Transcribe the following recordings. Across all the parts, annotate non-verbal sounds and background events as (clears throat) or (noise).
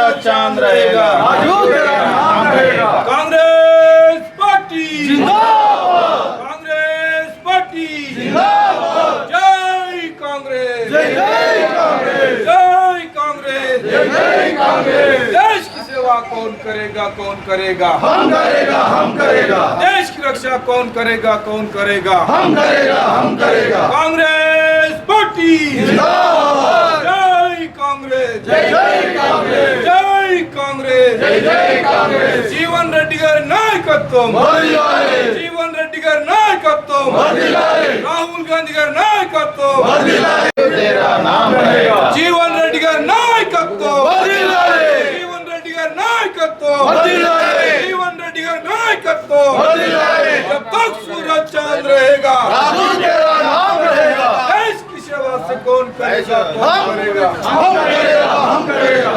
सूरज चाँद रहेगा। तेरा कांग्रेस पार्टी। जिंदाबाद। कांग्रेस पार्टी। जिंदाबाद। जय कांग्रेस। जय कांग्रेस। जय कांग्रेस। जय जय कांग्रेस। देश की सेवा कौन करेगा कौन करेगा? हम करेगा हम करेगा। देश की रक्षा कौन करेगा कौन करेगा? हम करेगा हम करेगा। कांग्रेस पार्टी। జీవన్ రెడ్డి గారి నాయకత్వం వర్ధిల్లాలి జీవన్ రెడ్డి గారి నాయకత్వం వర్ధిల్లాలి రాహుల్ గాంధీ గారి నాయకత్వం వర్ధిల్లాలి तेरा नाम रहेगा జీవన్ రెడ్డి గారి నాయకత్వం వర్ధిల్లాలి జీవన్ రెడ్డి గారి నాయకత్వం వర్ధిల్లాలి జీవన్ రెడ్డి గారి నాయకత్వం వర్ధిల్లాలి जब तक सूरज चांद रहेगा राजू तेरा नाम रहेगा देश की सेवा से कौन करेगा हम कौन करेगा हम करेगा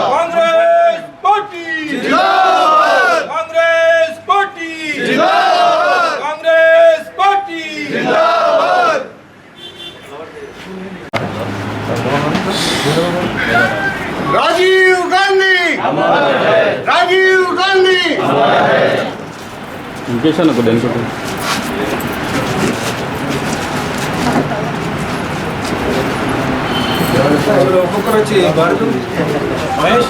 রাজীব গান্ধী রাজীব গান্ধী ఇంకేసాను ఒక డెన్స్ ఒకటి ఒక్కొక్కరు వచ్చి భారత్ మహేష్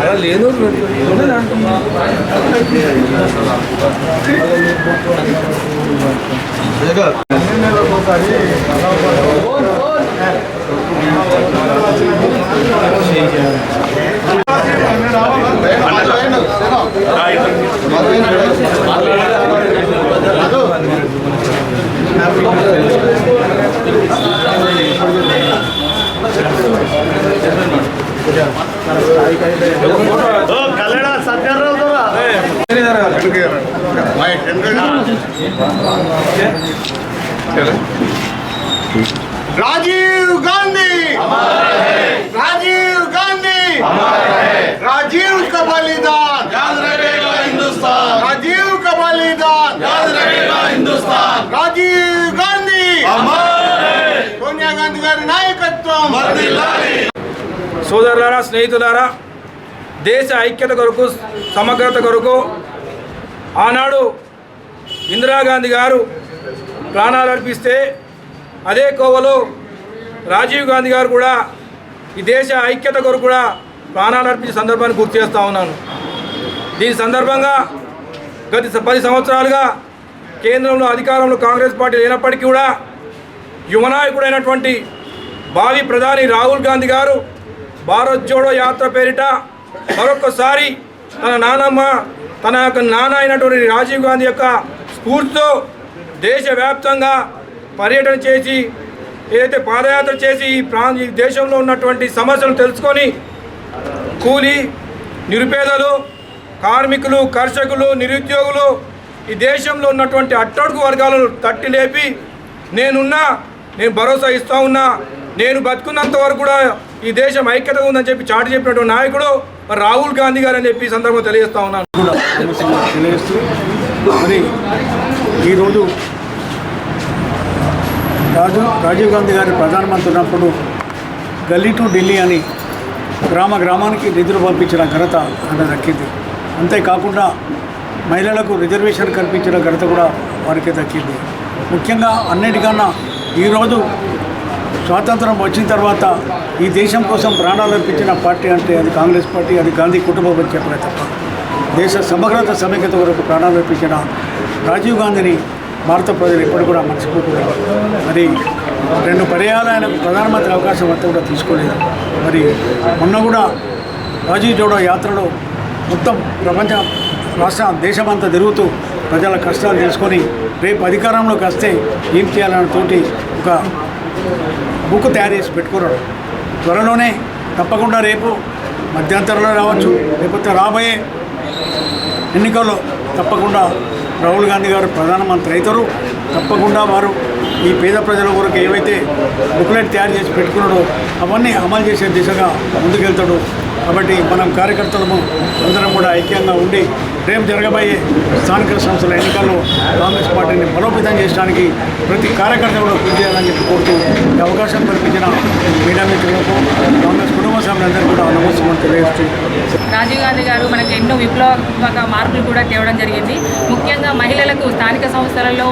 అలా లేదు कलड़ा सत्तर राजीव गांधी राजीव गांधी राजीव का बलिदान याद रखेगा हिंदुस्तान राजीव का बलिदान याद रखेगा हिंदुस्तान राजीव गांधी अमर है సోనియా గాంధీ గారి నాయకత్వం वर्धिल्लाली సోదరులారా స్నేహితులారా దేశ ఐక్యత కొరకు సమగ్రత కొరకు ఆనాడు ఇందిరాగాంధీ గారు ప్రాణాలు అర్పిస్తే అదే కోవలో రాజీవ్ గాంధీ గారు కూడా ఈ దేశ ఐక్యత కొరకు కూడా ప్రాణాలు అర్పించే సందర్భాన్ని గుర్తు చేస్తూ ఉన్నాను. దీని సందర్భంగా గత పది సంవత్సరాలుగా కేంద్రంలో అధికారంలో కాంగ్రెస్ పార్టీ లేనప్పటికీ కూడా యువనాయకుడైనటువంటి భావి ప్రధాని రాహుల్ గాంధీ గారు భారత్ జోడో యాత్ర పేరిట మరొకసారి తన నానమ్మ తన యొక్క నాన్న అయినటువంటి రాజీవ్ గాంధీ యొక్క స్ఫూర్తితో దేశవ్యాప్తంగా పర్యటన చేసి ఏదైతే పాదయాత్ర చేసి ఈ ప్రా ఈ దేశంలో ఉన్నటువంటి సమస్యలు తెలుసుకొని కూలీ నిరుపేదలు కార్మికులు కర్షకులు నిరుద్యోగులు ఈ దేశంలో ఉన్నటువంటి అట్టడుగు వర్గాలను తట్టి లేపి నేనున్నా నేను భరోసా ఇస్తా ఉన్నా నేను బతుకున్నంత వరకు కూడా ఈ దేశం ఐక్యత ఉందని చెప్పి చాటు చెప్పినటువంటి నాయకుడు రాహుల్ గాంధీ గారు అని చెప్పి సందర్భంగా తెలియజేస్తా ఉన్నాను. తెలియజేస్తూ మరి ఈరోజు రాజు రాజీవ్ గాంధీ గారు ప్రధానమంత్రి ఉన్నప్పుడు గల్లీ టు ఢిల్లీ అని గ్రామ గ్రామానికి నిధులు పంపించిన ఘనత ఆయన దక్కింది. అంతేకాకుండా మహిళలకు రిజర్వేషన్ కల్పించిన ఘనత కూడా వారికి దక్కింది. ముఖ్యంగా అన్నిటికన్నా ఈరోజు స్వాతంత్రం వచ్చిన తర్వాత ఈ దేశం కోసం ప్రాణాలు అర్పించిన పార్టీ అంటే అది కాంగ్రెస్ పార్టీ అది గాంధీ కుటుంబం అని చెప్పలే తప్ప దేశ సమగ్రత సమైక్యత వరకు ప్రాణాలు అర్పించిన రాజీవ్ గాంధీని భారత ప్రజలు ఎప్పుడు కూడా మర్చిపోతున్నారు మరి రెండు పర్యాలు ఆయన ప్రధానమంత్రి అవకాశం అంతా కూడా తీసుకోలేదు. మరి మొన్న కూడా రాజీవ్ జోడో యాత్రలో మొత్తం ప్రపంచ రాష్ట్ర దేశమంతా తిరుగుతూ ప్రజల కష్టాలు తెలుసుకొని రేపు అధికారంలోకి వస్తే ఏం చేయాలన్న తోటి ఒక బుక్ తయారు చేసి పెట్టుకున్నాడు. త్వరలోనే తప్పకుండా రేపు మధ్యంతరంలో రావచ్చు లేకపోతే రాబోయే ఎన్నికల్లో తప్పకుండా రాహుల్ గాంధీ గారు ప్రధానమంత్రి అవుతారు. తప్పకుండా వారు ఈ పేద ప్రజల కొరకు ఏవైతే బుక్లెట్ తయారు చేసి పెట్టుకున్నాడో అవన్నీ అమలు చేసే దిశగా ముందుకెళ్తాడు. కాబట్టి మనం కార్యకర్తలము అందరం కూడా ఐక్యంగా ఉండి రేపు జరగబోయే స్థానిక సంస్థల ఎన్నికల్లో కాంగ్రెస్ పార్టీని బలోపేతం చేయడానికి ప్రతి కార్యకర్త కూడా కృషి చేయాలని చెప్పి కోరుతూ ఈ అవకాశం కల్పించిన మీడియా మిత్రులకు కాంగ్రెస్ కుటుంబ సభ్యులందరూ కూడా నమస్కారం తెలియజేస్తూ రాజీవ్ గాంధీ గారు మనకు ఎన్నో విప్లవాత్మక మార్పులు కూడా తేవడం జరిగింది. ముఖ్యంగా మహిళలకు స్థానిక సంస్థలలో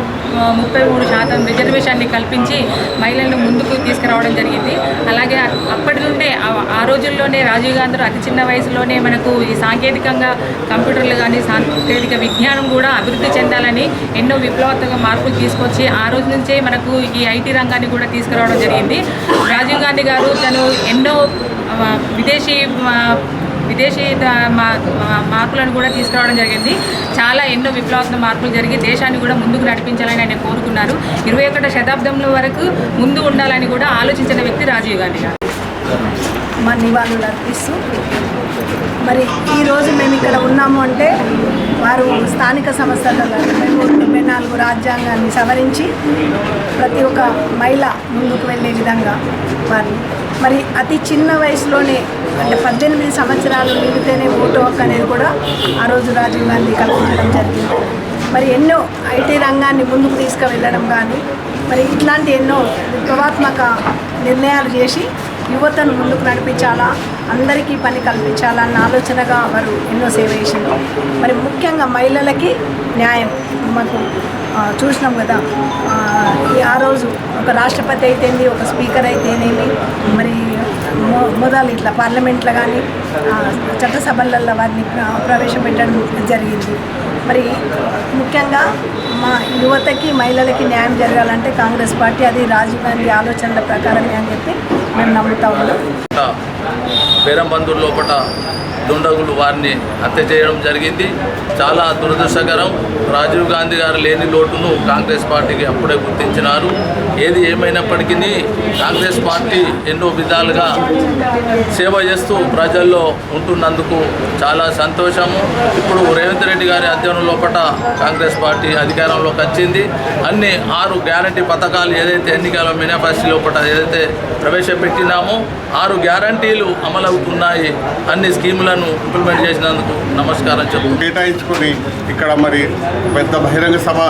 ముప్పై మూడు శాతం రిజర్వేషన్ని కల్పించి మహిళలను ముందుకు తీసుకురావడం జరిగింది. అలాగే అప్పటి నుండే ఆ- ఆ రోజుల్లోనే రాజీవ్ గాంధీ అతి చిన్న వయసులోనే మనకు ఈ సాంకేతికంగా కంప్యూటర్లు కానీ సాంకేతిక విజ్ఞానం కూడా అభివృద్ధి చెందాలని ఎన్నో విప్లవాత్మక మార్పులు తీసుకొచ్చి ఆ రోజు నుంచే మనకు ఈ ఐటీ రంగాన్ని కూడా తీసుకురావడం జరిగింది. రాజీవ్ గాంధీ గారు తను ఎన్నో విదేశీ విదేశీ మా- మార్పులను కూడా తీసుకురావడం జరిగింది. చాలా ఎన్నో విప్లవాత్మక మార్పులు జరిగి దేశాన్ని కూడా ముందుకు నడిపించాలని ఆయన కోరుకున్నారు. ఇరవై ఒకటో శతాబ్దంలో వరకు ముందు ఉండాలని కూడా ఆలోచించిన వ్యక్తి రాజీవ్ గాంధీ గారు. మా నివాళులు అర్పిస్తూ మరి ఈరోజు మేము ఇక్కడ ఉన్నాము అంటే వారు స్థానిక సంస్థలలో ముప్పై నాలుగు రాజ్యాంగాన్ని సవరించి ప్రతి ఒక్క మహిళ ముందుకు వెళ్ళే విధంగా వారు మరి అతి చిన్న వయసులోనే అంటే పద్దెనిమిది సంవత్సరాలు నిండితేనే ఓటు హక్కు అనేది కూడా ఆ రోజు రాజీవ్ గాంధీ కల్పించడం జరిగింది. మరి ఎన్నో ఐటీ రంగాన్ని ముందుకు తీసుకువెళ్ళడం కానీ మరి ఇట్లాంటి ఎన్నో విప్లవాత్మక నిర్ణయాలు చేసి యువతను ముందుకు నడిపించాలా? అందరికీ పని కల్పించాలన్న ఆలోచనగా వారు ఎన్నో సేవ చేసిండ్రు. మరి ముఖ్యంగా మహిళలకి న్యాయం. మాకు చూసినాం కదా. ఆ, ఈ ఆ రోజు ఒక రాష్ట్రపతి అయితేంది ఒక స్పీకర్ అయితేనేమి మరి మొ- మొదలు ఇట్లా పార్లమెంట్లో కానీ చట్టసభలలో వారిని ప్రవేశపెట్టడం జరిగింది. మరి ముఖ్యంగా మా యువతకి మహిళలకి న్యాయం జరగాలంటే కాంగ్రెస్ పార్టీ అది రాజీవ్ గాంధీ ఆలోచనల ప్రకారమే అని చెప్పి మేము నమ్ముతా ఉన్నాం. పేరంబందూరు లోపల దుండగులు వారిని హత్య చేయడం జరిగింది. చాలా దురదృష్టకరం. రాజీవ్ గాంధీ గారు లేని ఓటును కాంగ్రెస్ పార్టీకి అప్పుడే గుర్తించినారు. ఏది ఏమైనప్పటికీ కాంగ్రెస్ పార్టీ ఎన్నో విధాలుగా సేవ చేస్తూ ప్రజల్లో ఉంటున్నందుకు చాలా సంతోషము ఇప్పుడు రేవంత్ రెడ్డి గారి అధ్యయనం లోపల కాంగ్రెస్ పార్టీ అధికారంలోకి వచ్చింది. అన్ని ఆరు గ్యారంటీ పథకాలు ఏదైతే ఎన్నికల మేనిఫెస్టో లోపల ఏదైతే ప్రవేశపెట్టినామో ఆరు గ్యారంటీలు అమలవుతున్నాయి. అన్ని స్కీములను ఇంప్లిమెంట్ చేసినందుకు నమస్కారం చెప్తూ కేటాయించుకొని ఇక్కడ మరి పెద్ద బహిరంగ సభ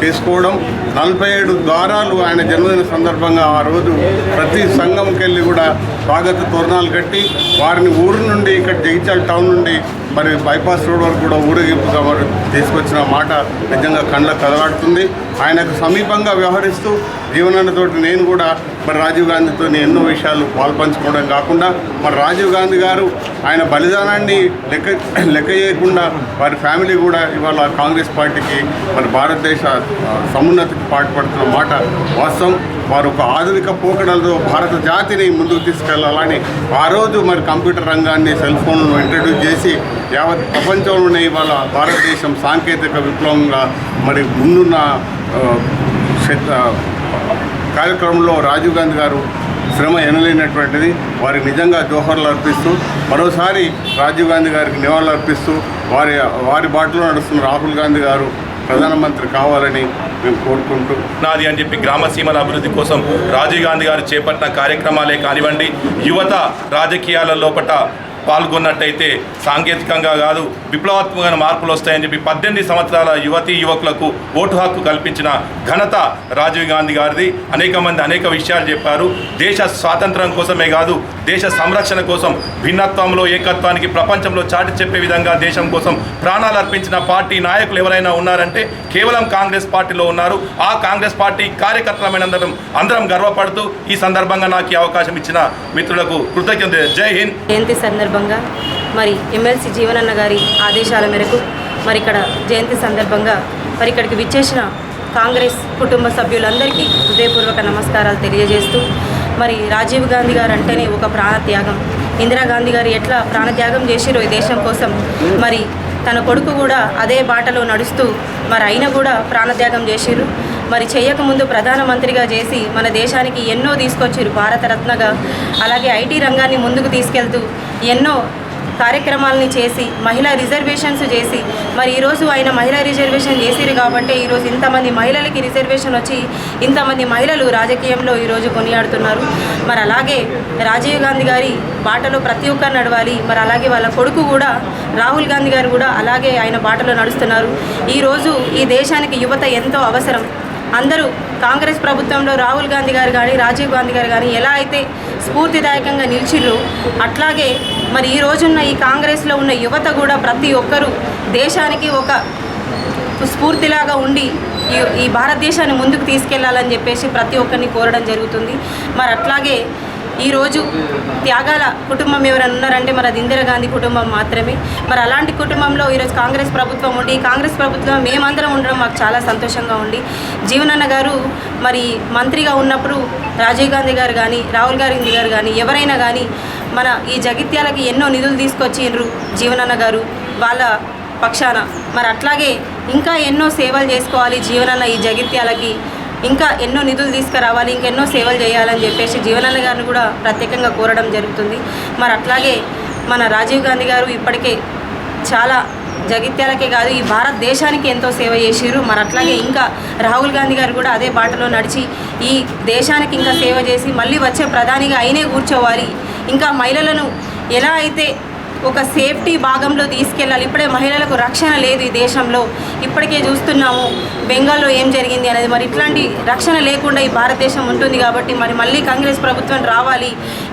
చేసుకోవడం. నలభై ఏడు ద్వారాలు ఆయన జన్మదిన సందర్భంగా ఆ రోజు ప్రతి సంఘంకి వెళ్ళి కూడా స్వాగత తోరణాలు కట్టి వారిని ఊరు నుండి ఇక్కడ జగిత్యాల టౌన్ నుండి మరి బైపాస్ రోడ్ వరకు కూడా ఊరేగింపుగా మరి తీసుకొచ్చిన మాట నిజంగా కళ్ళ కదలాడుతుంది ఆయనకు సమీపంగా వ్యవహరిస్తూ జీవనాన్నతోటి నేను కూడా మరి రాజీవ్ గాంధీతో ఎన్నో విషయాలు పాల్పంచుకోవడం కాకుండా మరి రాజీవ్ గాంధీ గారు ఆయన బలిదానాన్ని లెక్క (clears throat) లెక్క చేయకుండా వారి ఫ్యామిలీ కూడా ఇవాళ కాంగ్రెస్ పార్టీకి మరి భారతదేశ సమున్నతికి పాటుపడుతున్న మాట వాస్తవం. వారు ఒక ఆధునిక పోకడలతో భారత జాతిని ముందుకు తీసుకెళ్ళాలని ఆ రోజు మరి కంప్యూటర్ రంగాన్ని సెల్ ఫోన్లను ఇంట్రడ్యూస్ చేసి యావత్ ప్రపంచంలోనే ఇవాళ భారతదేశం సాంకేతిక విప్లవంగా మరి ముందున్న కార్యక్రమంలో రాజీవ్ గాంధీ గారు శ్రమ ఎనలేనటువంటిది వారికి నిజంగా జోహర్లు అర్పిస్తూ మరోసారి రాజీవ్ గాంధీ గారికి నివాళులు అర్పిస్తూ వారి వారి బాటలో నడుస్తున్న రాహుల్ గాంధీ గారు ప్రధానమంత్రి కావాలని మేము కోరుకుంటూ. నాది అని చెప్పి గ్రామ సీమల అభివృద్ధి కోసం రాజీవ్ గాంధీ గారు చేపట్టిన కార్యక్రమాలే కానివ్వండి యువత రాజకీయాల లోపట పాల్గొన్నట్టయితే సాంకేతికంగా కాదు విప్లవాత్మకమైన మార్పులు వస్తాయని చెప్పి పద్దెనిమిది సంవత్సరాల యువతీ యువకులకు ఓటు హక్కు కల్పించిన ఘనత రాజీవ్ గాంధీ గారిది. అనేక మంది అనేక విషయాలు చెప్పారు. దేశ స్వాతంత్రం కోసమే కాదు దేశ సంరక్షణ కోసం భిన్నత్వంలో ఏకత్వానికి ప్రపంచంలో చాటి చెప్పే విధంగా దేశం కోసం ప్రాణాలు అర్పించిన పార్టీ నాయకులు ఎవరైనా ఉన్నారంటే కేవలం కాంగ్రెస్ పార్టీలో ఉన్నారు. ఆ కాంగ్రెస్ పార్టీ కార్యకర్తలమైన అందరం గర్వపడుతూ ఈ సందర్భంగా నాకు ఈ అవకాశం ఇచ్చిన మిత్రులకు కృతజ్ఞత. జై హింద్. జయంతి సందర్భంగా మరి ఎమ్మెల్సీ జీవనన్న గారి ఆదేశాల మేరకు మరి ఇక్కడ జయంతి సందర్భంగా మరి ఇక్కడికి విచ్చేసిన కాంగ్రెస్ కుటుంబ సభ్యులందరికీ హృదయపూర్వక నమస్కారాలు తెలియజేస్తూ మరి రాజీవ్ గాంధీ గారు అంటేనే ఒక ప్రాణత్యాగం. ఇందిరాగాంధీ గారు ఎట్లా ప్రాణత్యాగం చేసిరో ఈ దేశం కోసం మరి తన కొడుకు కూడా అదే బాటలో నడుస్తూ మరి అయినా కూడా ప్రాణత్యాగం చేసిరు మరి చేయకముందు ప్రధానమంత్రిగా చేసి మన దేశానికి ఎన్నో తీసుకొచ్చారు భారతరత్నగా అలాగే ఐటీ రంగాన్ని ముందుకు తీసుకెళ్తూ ఎన్నో కార్యక్రమాలని చేసి మహిళా రిజర్వేషన్స్ చేసి మరి ఈరోజు ఆయన మహిళా రిజర్వేషన్ చేసిరు కాబట్టి ఈరోజు ఇంతమంది మహిళలకి రిజర్వేషన్ వచ్చి ఇంతమంది మహిళలు రాజకీయంలో ఈరోజు కొనియాడుతున్నారు. మరి అలాగే రాజీవ్ గాంధీ గారి బాటలో ప్రతి ఒక్కరు నడవాలి. మరి అలాగే వాళ్ళ కొడుకు కూడా రాహుల్ గాంధీ గారు కూడా అలాగే ఆయన బాటలో నడుస్తున్నారు. ఈరోజు ఈ దేశానికి యువత ఎంతో అవసరం. అందరూ కాంగ్రెస్ ప్రభుత్వంలో రాహుల్ గాంధీ గారు కానీ రాజీవ్ గాంధీ గారు కానీ ఎలా అయితే స్ఫూర్తిదాయకంగా నిలిచిర్రు అట్లాగే మరి ఈ రోజున్న ఈ కాంగ్రెస్లో ఉన్న యువత కూడా ప్రతి ఒక్కరూ దేశానికి ఒక స్ఫూర్తిలాగా ఉండి ఈ ఈ భారతదేశాన్ని ముందుకు తీసుకెళ్ళాలని చెప్పేసి ప్రతి ఒక్కరిని కోరడం జరుగుతుంది. మరి అట్లాగే ఈరోజు త్యాగాల కుటుంబం ఎవరైనా ఉన్నారంటే మరి అది ఇందిరాగాంధీ కుటుంబం మాత్రమే. మరి అలాంటి కుటుంబంలో ఈరోజు కాంగ్రెస్ ప్రభుత్వం ఉండి ఈ కాంగ్రెస్ ప్రభుత్వం మేమందరం ఉండడం మాకు చాలా సంతోషంగా ఉంది. జీవనన్న గారు మరి మంత్రిగా ఉన్నప్పుడు రాజీవ్ గాంధీ గారు కానీ రాహుల్ గాంధీ గారు కానీ ఎవరైనా కానీ మన ఈ జగిత్యాలకి ఎన్నో నిధులు తీసుకొచ్చిండ్రు జీవనన్న గారు వాళ్ళ పక్షాన. మరి అట్లాగే ఇంకా ఎన్నో సేవలు చేసుకోవాలి జీవనన్న ఈ జగిత్యాలకి. ఇంకా ఎన్నో నిధులు తీసుకురావాలి ఇంకెన్నో సేవలు చేయాలని చెప్పేసి జీవనన్న గారిని కూడా ప్రత్యేకంగా కోరడం జరుగుతుంది. మరి అట్లాగే మన రాజీవ్ గాంధీ గారు ఇప్పటికే చాలా జగిత్యాలకే కాదు ఈ భారతదేశానికి ఎంతో సేవ చేసిరు మరి అట్లాగే ఇంకా రాహుల్ గాంధీ గారు కూడా అదే బాటలో నడిచి ఈ దేశానికి ఇంకా సేవ చేసి మళ్ళీ వచ్చే ప్రధానిగా అయినే కూర్చోవాలి. ఇంకా మహిళలను ఎలా అయితే ఒక సేఫ్టీ భాగంలో తీసుకెళ్ళాలి. ఇప్పుడే మహిళలకు రక్షణ లేదు ఈ దేశంలో. ఇప్పటికే చూస్తున్నాము బెంగాల్లో ఏం జరిగింది అనేది. మరి ఇట్లాంటి రక్షణ లేకుండా ఈ భారతదేశం ఉంటుంది కాబట్టి మరి మళ్ళీ కాంగ్రెస్ ప్రభుత్వం రావాలి.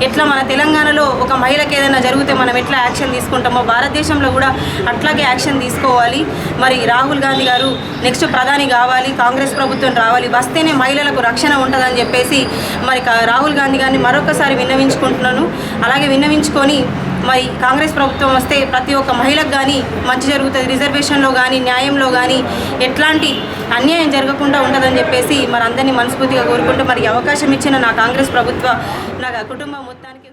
ఎట్లా మన తెలంగాణలో ఒక మహిళకి ఏదైనా జరిగితే మనం ఎట్లా యాక్షన్ తీసుకుంటామో భారతదేశంలో కూడా అట్లాగే యాక్షన్ తీసుకోవాలి. మరి రాహుల్ గాంధీ గారు నెక్స్ట్ ప్రధాని కావాలి కాంగ్రెస్ ప్రభుత్వం రావాలి. వస్తేనే మహిళలకు రక్షణ ఉంటుందని చెప్పేసి మరి రాహుల్ గాంధీ గారిని మరొకసారి విన్నవించుకుంటున్నాను. అలాగే విన్నవించుకొని మరి కాంగ్రెస్ ప్రభుత్వం వస్తే ప్రతి ఒక్క మహిళకు కానీ మంచి జరుగుతుంది. రిజర్వేషన్లో కానీ న్యాయంలో కానీ ఎట్లాంటి అన్యాయం జరగకుండా ఉంటుందని చెప్పేసి మరి అందరినీ మనస్ఫూర్తిగా కోరుకుంటూ మరి అవకాశం ఇచ్చిన నా కాంగ్రెస్ ప్రభుత్వ నా కుటుంబం మొత్తానికి